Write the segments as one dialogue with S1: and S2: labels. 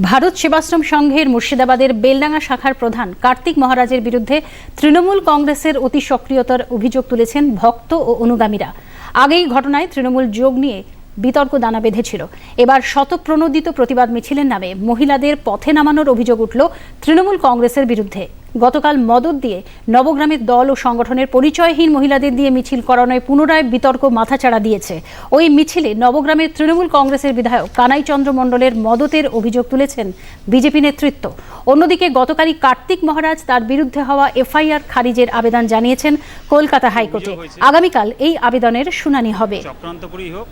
S1: ভারত সেবাশ্রম সংঘের মুর্শিদাবাদের বেলডাঙ্গা শাখার প্রধান কার্তিক মহারাজের বিরুদ্ধে তৃণমূল কংগ্রেসের অতি সক্রিয়তার অভিযোগ তুলেছেন ভক্ত ও অনুগামীরা। আগেই ঘটনায় তৃণমূল যোগ নিয়ে বিতর্ক দানা বেঁধেছিল। এবার শতপ্রণোদিত প্রতিবাদ মিছিলের নামে মহিলাদের পথে নামানোর অভিযোগ উঠল তৃণমূল কংগ্রেসের বিরুদ্ধে। গতকাল মদত দিয়ে নবগ্রামের দল ও সংগঠনের পরিচয়হীন মহিলাদের দিয়ে মিছিল করানোয় পুনরায় বিতর্ক মাথাচাড়া দিয়েছে। ওই মিছিলে নবগ্রামের তৃণমূল কংগ্রেসের বিধায়ক কানাই চন্দ্র মণ্ডলের মদতের অভিযোগ তুলেছেন বিজেপি নেতৃত্ব। অন্যদিকে গতকালই কার্তিক মহারাজ তার বিরুদ্ধে হওয়া এফআইআর খারিজের আবেদন জানিয়েছেন কলকাতা হাইকোর্টে। আগামীকাল এই আবেদনের শুনানি হবে।
S2: চক্রান্ত হোক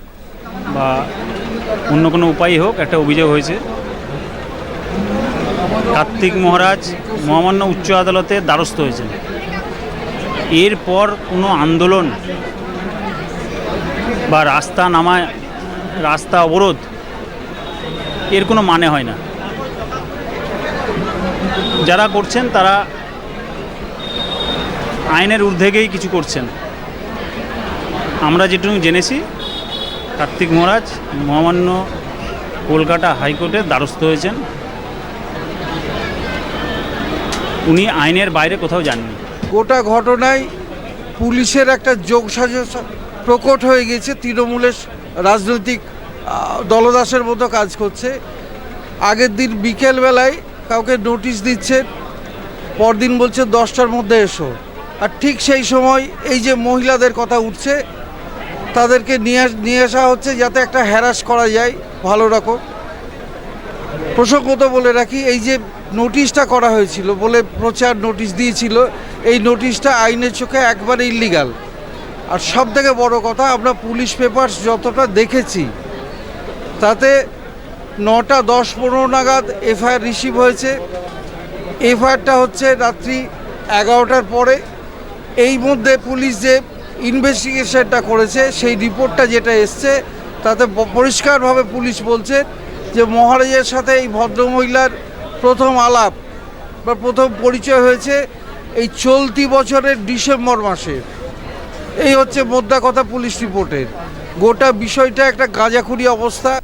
S2: বা অন্য কোনো উপায়ই হোক, একটা অভিযোগ হয়েছে। কার্তিক মহারাজ মহামান্য উচ্চ আদালতে দ্বারস্থ হয়েছেন। এরপর কোনো আন্দোলন বা রাস্তা নামায় রাস্তা অবরোধ এর কোনো মানে হয় না। যারা করছেন তারা আইনের ঊর্ধ্বেগেই কিছু করছেন। আমরা যেটুকু জেনেছি কার্তিক মহারাজ, মহামান্য কলকাতা হাইকোর্টের দ্বারস্থ হয়েছেন। উনি আইনের বাইরে কোথাও যাননি।
S3: গোটা ঘটনায় পুলিশের একটা যোগসাজশ প্রকট হয়ে গেছে। তৃণমূলের রাজনৈতিক দলদাসের মতো কাজ করছে। আগের দিন বিকেলবেলায় কাউকে নোটিশ দিচ্ছে, পরদিন বলছে দশটার মধ্যে এসো। আর ঠিক সেই সময় এই যে মহিলাদের কথা উঠছে তাদেরকে নিয়ে নিয়ে আসা হচ্ছে যাতে একটা হ্যারাস করা যায় ভালো রকম। প্রসঙ্গত বলে রাখি, এই যে নোটিশটা করা হয়েছিল, বলে প্রচার নোটিশ দিয়েছিল, এই নোটিশটা আইনের চোখে একবারে ইলিগাল আর সব থেকে বড় কথা, আমরা পুলিশ পেপারস যতটা দেখেছি, তাতে নটা দশ পনেরো নাগাদ এফআইআর রিসিভ হয়েছে। এফআইআরটা হচ্ছে রাত্রি এগারোটার পরে। এই মধ্যে পুলিশ যে ইনভেস্টিগেশনটা করেছে, সেই রিপোর্টটা যেটা এসছে, তাতে পরিষ্কারভাবে পুলিশ বলছে যে মহারাজের সাথে এই ভদ্রমহিলার প্রথম আলাপ বা প্রথম পরিচয় হয়েছে এই চলতি বছরের ডিসেম্বর মাসে। এই হচ্ছে মোদ্দা কথা পুলিশ রিপোর্টের। গোটা বিষয়টা একটা গাঁজাখুরি অবস্থা